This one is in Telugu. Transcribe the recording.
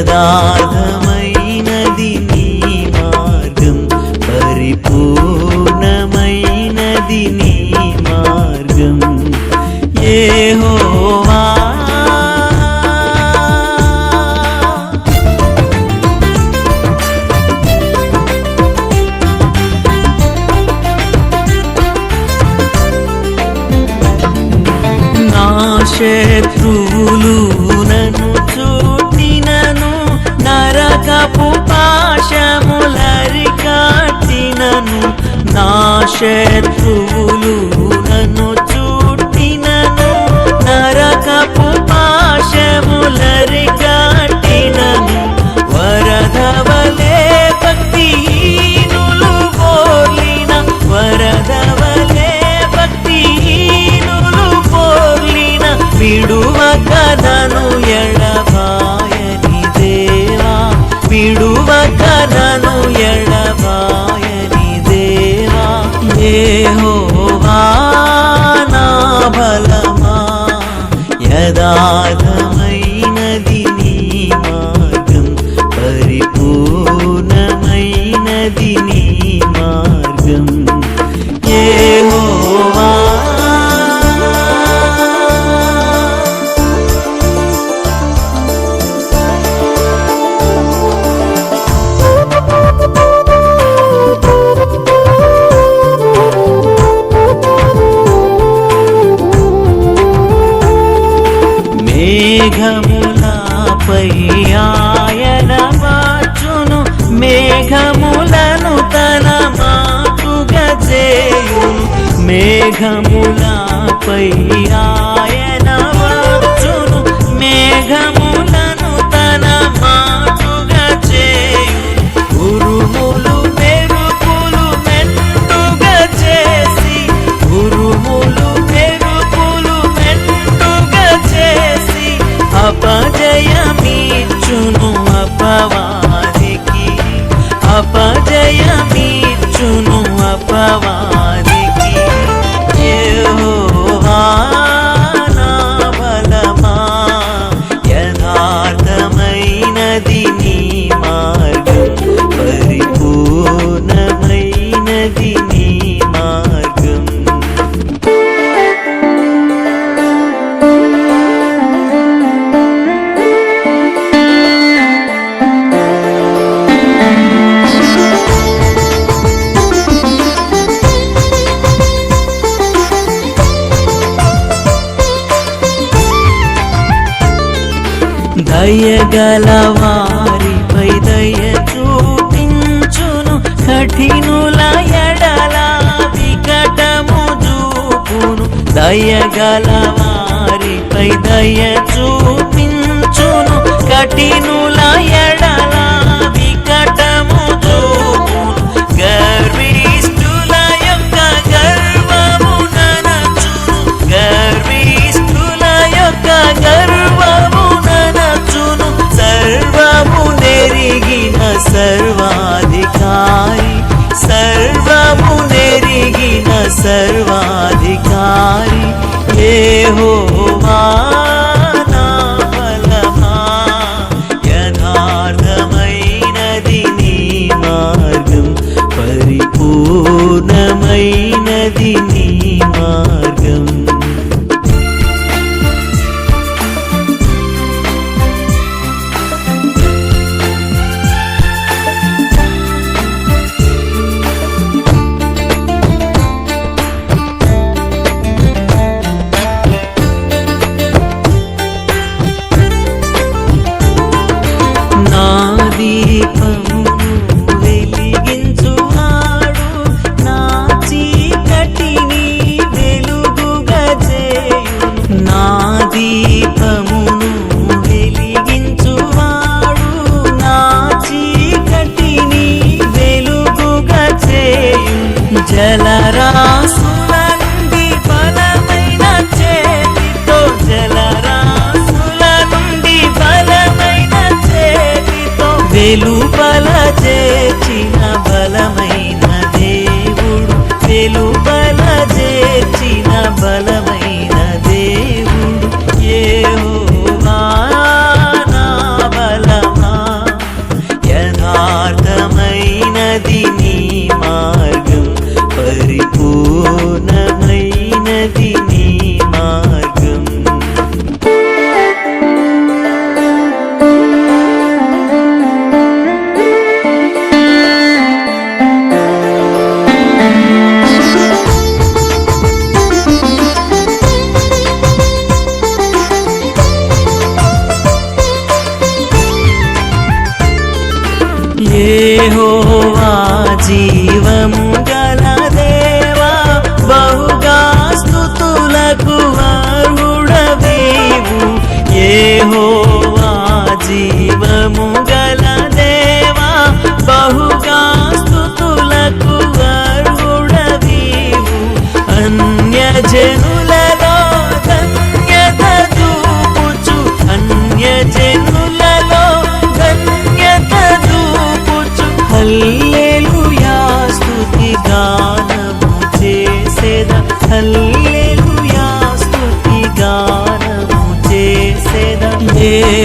యథార్థమైనది నీ మార్గం పరిపూర్ణమైనది నీ మార్గం. ఏ హోవా శత్రువులు నన్ను యహోవా నా బలమా మేఘములపై ఆయన వచ్చును మేఘములను తన మాటుగా చేయు ఉరుములు మెరుపులు మెంటుగా చేసి ఉరుములు మెరుపులు మెంటుగా చేసి అపజయమీ దయగల వారిపై దయ చూపించును. కఠినుల ఎడల వికటము చూపును. దయగల వారిపై దయ చూపించును. కఠినుల ఎడ చేర్చిన బలమైన దేవుడు ఏహోవానా బలమా? యథార్థమైనది యెహోవా జీవము గల దేవా బహుగా స్తుతులకు అర్హుడవేవు. యెహోవా జీవము గల దేవా బహుగా స్తుతులకు అర్హుడవేవు. అన్యజను yeah.